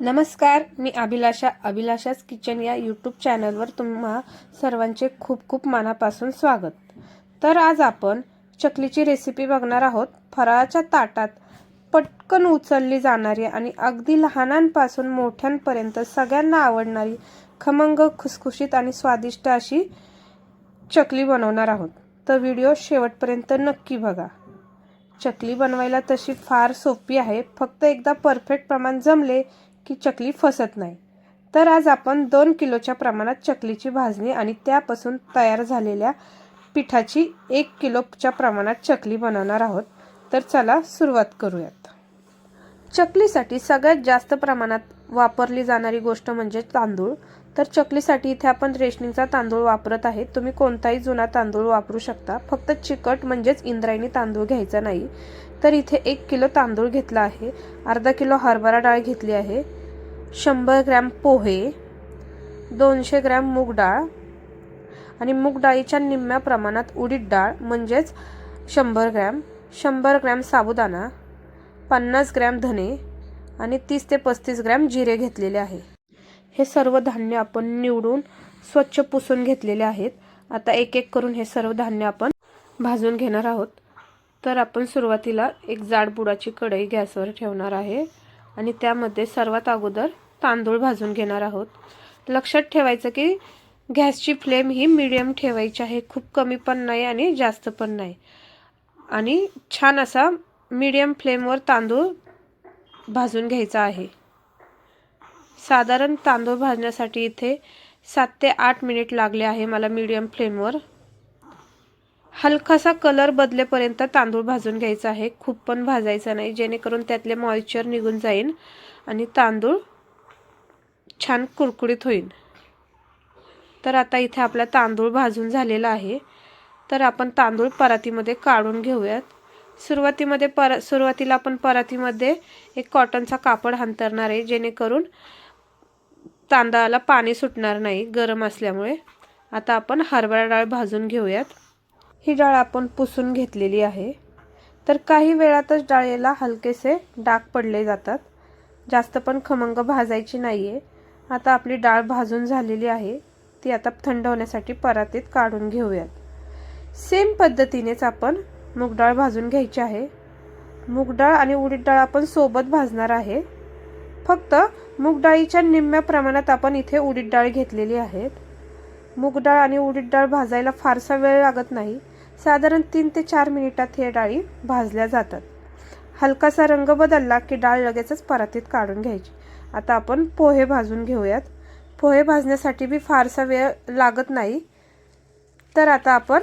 नमस्कार मी अभिलाषा अभिलाषाच किचन या यूट्यूब चॅनलवर तुम्हा सर्वांचे खूप खूप मनापासून स्वागत. तर आज आपण चकलीची रेसिपी बघणार आहोत. फराळाच्या ताटात पटकन उचलली जाणारी आणि अगदी लहानांपासून मोठ्यांपर्यंत सगळ्यांना आवडणारी खमंग खुसखुशीत आणि स्वादिष्ट अशी चकली बनवणार आहोत. तर व्हिडिओ शेवटपर्यंत नक्की बघा. चकली बनवायला तशी फार सोपी आहे. फक्त एकदा परफेक्ट प्रमाण जमले की चकली फसत नाही. तर आज आपण दोन किलोच्या प्रमाणात चकलीची भाजणी आणि त्यापासून तयार झालेल्या पिठाची एक किलोच्या प्रमाणात चकली बनवणार आहोत. तर चला सुरुवात करूयात. चकलीसाठी सगळ्यात जास्त प्रमाणात वापरली जाणारी गोष्ट म्हणजे तांदूळ. तर चकलीसाठी इथे आपण रेशनिंगचा तांदूळ वापरत आहे तुम्ही कोणताही जुना तांदूळ वापरू शकता. फक्त चिकट म्हणजेच इंद्रायणी तांदूळ घ्यायचा नाही. तर इथे एक किलो तांदूळ घेतला आहे. अर्धा किलो हरभरा डाळ घेतली आहे. शंभर ग्रॅम पोहे. दोनशे ग्रॅम मूग डाळ. आणि मूग डाळीच्या निम्म्या प्रमाणात उडीद डाळ म्हणजेच शंभर ग्रॅम. शंभर ग्रॅम साबुदाणा. पन्नास ग्रॅम धने. आणि तीस ते पस्तीस ग्रॅम जिरे घेतलेले आहे. हे सर्व धान्य आपण निवडून स्वच्छ पुसून घेतलेले आहेत. आता एक एक करून हे सर्व धान्य आपण भाजून घेणार आहोत. तर आपण सुरुवातीला एक जाड बुडाची कढई गॅसवर ठेवणार आहे आणि त्यामध्ये सर्वात अगोदर तांदूळ भाजून घेणार आहोत. लक्षात ठेवायचं की गॅसची फ्लेम ही मिडियम ठेवायची आहे. खूप कमी पण नाही आणि जास्त पण नाही. आणि छान असा मीडियम फ्लेमवर तांदूळ भाजून घ्यायचा आहे. साधारण तांदूळ भाजण्यासाठी इथे सात ते आठ मिनिट लागले आहे मला मीडियम फ्लेमवर हलकासा कलर बदलेपर्यंत तांदूळ भाजून घ्यायचा आहे. खूप पण भाजायचा नाही जेणेकरून त्यातले मॉइश्चर निघून जाईल आणि तांदूळ छान कुरकुरीत होईल तर आता इथे आपला तांदूळ भाजून झालेला आहे. तर आपण तांदूळ परातीमध्ये काढून घेऊयात. सुरुवातीमध्ये पर सुरुवातीला आपण परातीमध्ये एक कॉटनचा कापड हंतरणार आहे जेणेकरून तांदळाला पाणी सुटणार नाही गरम असल्यामुळे. आता आपण हरभरा डाळ भाजून घेऊयात. ही डाळ आपण पुसून घेतलेली आहे. तर काही वेळातच डाळीला हलकेसे डाग पडले जातात. जास्त पण खमंग भाजायची नाही आहे आता आपली डाळ भाजून झालेली आहे. ती आता थंड होण्यासाठी परातीत काढून घेऊयात. सेम पद्धतीनेच आपण मूग डाळ भाजून घ्यायची आहे. मूग डाळ आणि उडीद डाळ आपण सोबत भाजणार आहे. फक्त मूग डाळीच्या निम्म्या प्रमाणात आपण इथे उडीद डाळ घेतलेली आहेत. मूग डाळ आणि उडीद डाळ भाजायला फारसा वेळ लागत नाही. साधारण तीन ते चार मिनिटात हे डाळी भाजल्या जातात. हलकासा रंग बदलला की डाळ लगेचच परातीत काढून घ्यायची. आता आपण पोहे भाजून घेऊयात. पोहे भाजण्यासाठी बी फारसा वेळ लागत नाही. तर आता आपण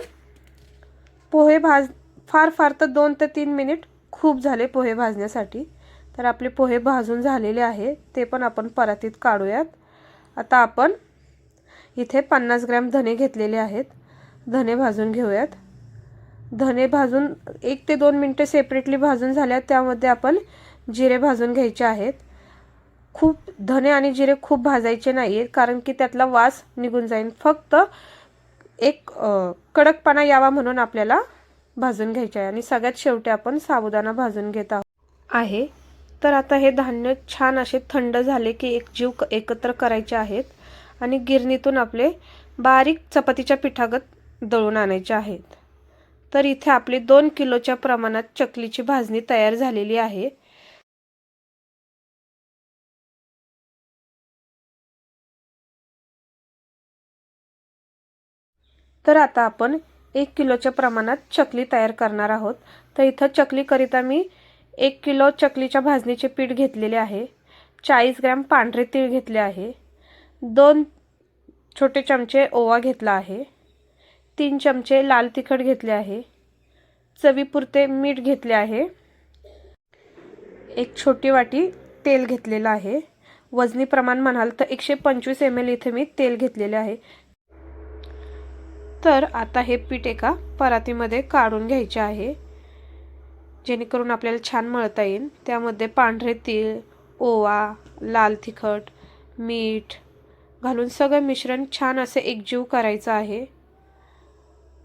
पोहे भाज फार फार तर दोन ते तीन मिनिट खूप झाले पोहे भाजण्यासाठी. तर आपले पोहे भाजून झालेले आहे. ते पण आपण परातीत काढूयात. आता आपण इथे पन्नास ग्रॅम धने घेतलेले आहेत. धने भाजून घेऊयात. धने भाजून एक ते दोन मिनटं सेपरेटली भाजून झाल्यात. त्यामध्ये आपण जिरे भाजून घ्यायचे आहेत. खूप धने आणि जिरे खूप भाजायचे नाही आहेत कारण की त्यातला वास निघून जाईल फक्त एक कडकपणा यावा म्हणून आपल्याला भाजून घ्यायचा आहे. आणि सगळ्यात शेवटी आपण साबुदाणा भाजून घेत आहोत. आहे. तर आता हे धान्य छान असे थंड झाले की एक जीव एकत्र करायचे आहेत आणि गिरणीतून आपले बारीक चपातीच्या पिठागत दळून आणायचे आहेत. तर इथे आपली दोन किलोच्या प्रमाणात चकलीची भाजणी तयार झालेली आहे. तर आता आपण एक किलोच्या प्रमाणात चकली तयार करणार आहोत. तर इथं चकलीकरिता मी एक किलो चकलीच्या भाजणीचे पीठ घेतलेले आहे. चाळीस ग्रॅम पांढरे तीळ घेतले आहे. दोन छोटे चमचे ओवा घेतला आहे. तीन चमचे लाल तिखट घेतले आहे. चवीपुरते मीठ घेतले आहे. एक छोटी वाटी तेल घेतलेलं आहे. वजनी प्रमाण म्हणाल तर एकशे पंचवीस एम एल इथे मी तेल घेतलेले आहे. तर आता हे पीठ एका परातीमध्ये काढून घ्यायचे आहे. जेणेकरून आपल्याला छान मळता येईल. त्यामध्ये पांढरे तीळ ओवा लाल तिखट मीठ घालून सगळं मिश्रण छान असे एकजीव करायचं आहे.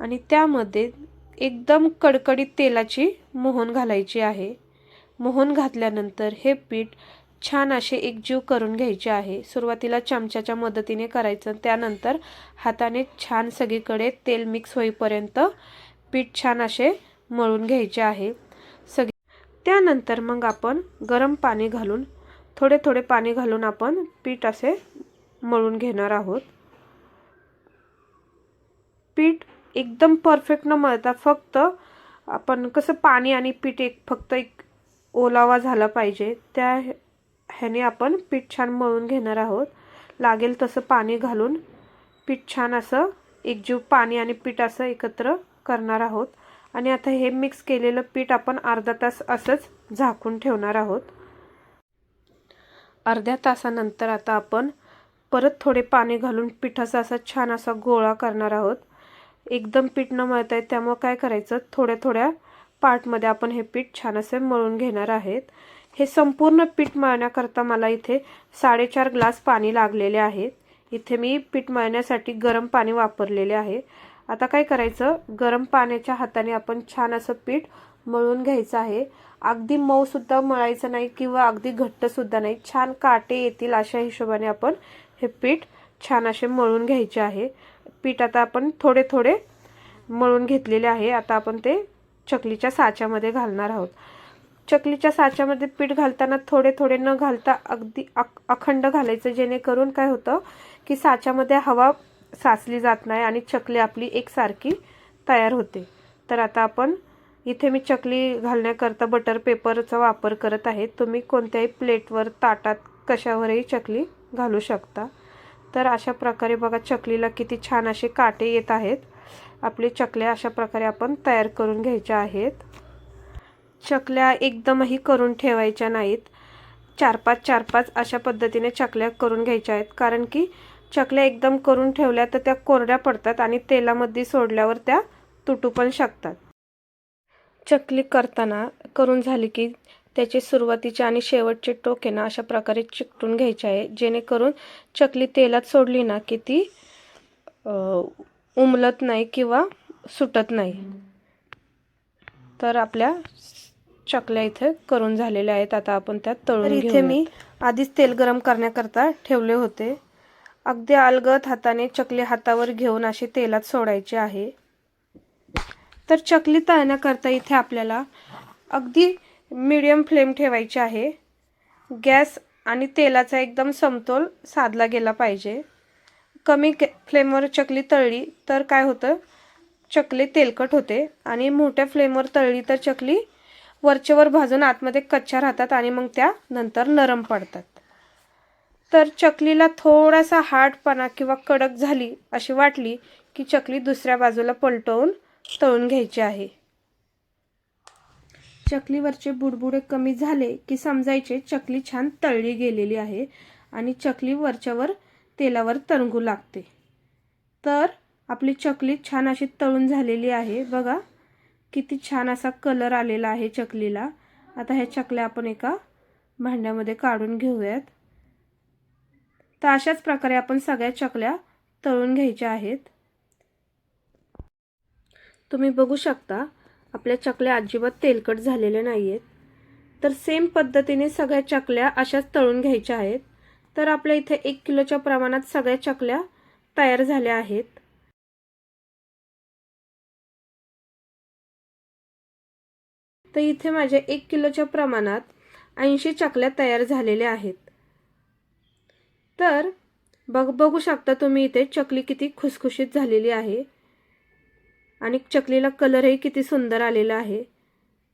आणि त्यामध्ये एकदम कडकडीत तेलाची मोहन घालायची आहे. मोहन घातल्यानंतर हे पीठ छान असे एकजीव करून घ्यायचे आहे. सुरुवातीला चमच्याच्या मदतीने करायचं त्यानंतर हाताने छान सगळीकडे तेल मिक्स होईपर्यंत पीठ छान असे मळून घ्यायचे आहे. त्यानंतर मग आपण गरम पाणी घालून थोडे थोडे पाणी घालून आपण पीठ असे मळून घेणार आहोत. पीठ एकदम परफेक्ट न मळता फक्त आपण कसं पाणी आणि पीठ एक फक्त एक ओलावा झाला पाहिजे त्या ह्याने आपण पीठ छान मळून घेणार आहोत. लागेल तसं पाणी घालून पीठ छान असं एकजीव पाणी आणि पीठ असं एकत्र करणार आहोत. आणि आता हे मिक्स केलेलं पीठ आपण अर्धा तास असंच झाकून ठेवणार आहोत. अर्ध्या तासानंतर आता आपण परत थोडे पाणी घालून पिठाचा असा छान असा गोळा करणार आहोत. एकदम पीठ न मळता येत त्यामुळं काय करायचं? थोड्या थोड्या पार्टमध्ये आपण हे पीठ छान असे मळून घेणार आहेत. हे संपूर्ण पीठ मळण्याकरता मला इथे साडेचार ग्लास पाणी लागलेले आहेत. इथे मी पीठ मळण्यासाठी गरम पाणी वापरलेले आहे. आता काय करायचं? गरम पाण्याच्या हाताने आपण छान असं पीठ मळून घ्यायचं आहे. अगदी मऊसुद्धा मळायचं नाही किंवा अगदी घट्टसुद्धा नाही. छान काटे येतील अशा हिशोबाने आपण हे पीठ छान असे मळून घ्यायचे आहे. पीठ आता आपण थोडे थोडे मळून घेतलेले आहे. आता आपण ते चकलीच्या साच्यामध्ये घालणार आहोत. चकलीच्या साच्यामध्ये पीठ घालताना थोडे थोडे न घालता अगदी अख अखंड घालायचं. जेणेकरून काय होतं की साच्यामध्ये हवा साचली जात नाही आणि चकली आपली एकसारखी तयार होते. तर आता आपण इथे मी चकली घालण्याकरता बटर पेपरचा वापर करत आहे. तुम्ही कोणत्याही प्लेटवर ताटात कशावरही चकली घालू शकता. तर अशा प्रकारे बघा चकलीला किती छान असे काटे येत आहेत. आपले चकल्या अशा प्रकारे आपण तयार करून घ्यायच्या आहेत. चकल्या एकदमही करून ठेवायच्या नाहीत. चार पाच चार पाच अशा पद्धतीने चकल्या करून घ्यायच्या आहेत. कारण की चकल्या एकदम करून ठेवल्या तर त्या कोरड्या पडतात आणि तेलामध्ये सोडल्यावर त्या तुटू पण शकतात. चकली करताना करून झाली की त्याचे सुरुवातीचे आणि शेवटचे टोक ना अशा प्रकारे चिकटून घ्यायचे आहे. जेणेकरून चकली तेलात सोडली ना की ती उमलत नाही किंवा सुटत नाही. तर आपल्या चकल्या इथे करून झालेल्या आहेत. आता आपण त्यात तळून इथे मी आधीच तेल गरम करण्याकरता ठेवले होते. अगदी अलगत हाताने चकली हातावर घेऊन अशी तेलात सोडायची आहे. तर चकली तळण्याकरता इथे आपल्याला अगदी मीडियम फ्लेम ठेवायची आहे. गॅस आणि तेलाचा एकदम समतोल साधला गेला पाहिजे. कमी फ्लेमवर चकली तळली तर काय होतं? चकली तेलकट होते आणि मोठ्या फ्लेमवर तळली तर चकली वरचेवर भाजून आतमध्ये कच्च्या राहतात आणि मग त्या नंतर नरम पडतात. तर चकलीला थोडासा हार्डपणा किंवा कडक झाली अशी वाटली की चकली दुसऱ्या बाजूला पलटवून तळून घ्यायची आहे. चकलीवरचे बुडबुडे कमी झाले की समजायचे चकली छान तळली गेलेली आहे आणि चकली वरच्यावर तेलावर तरंगू लागते. तर आपली चकली छान अशी तळून झालेली आहे. बघा किती छान असा कलर आलेला आहे चकलीला. आता ह्या चकल्या आपण एका भांड्यामध्ये काढून घेऊयात. तर अशाच प्रकारे आपण सगळ्या चकल्या तळून घ्यायच्या आहेत. तुम्ही बघू शकता आपल्या चकल्या अजिबात तेलकट झालेल्या नाही आहेत तर सेम पद्धतीने सगळ्या चकल्या अशाच तळून घ्यायच्या आहेत. तर आपल्या इथे एक किलोच्या प्रमाणात सगळ्या चकल्या तयार झाल्या आहेत. तर इथे माझ्या एक किलोच्या प्रमाणात ऐंशी चकल्या तयार झालेल्या आहेत. तर बघ बघू शकता तुम्ही इथे चकली किती खुसखुशीत झालेली आहे. आणि चकलीला कलरही किती सुंदर आलेला आहे.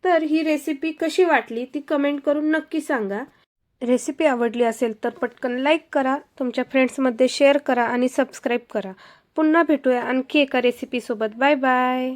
तर ही रेसिपी कशी वाटली ती कमेंट करून नक्की सांगा. रेसिपी आवडली असेल तर पटकन लाईक करा तुमच्या फ्रेंड्समध्ये शेअर करा आणि सबस्क्राईब करा. पुन्हा भेटूया आणखी एका रेसिपीसोबत बाय बाय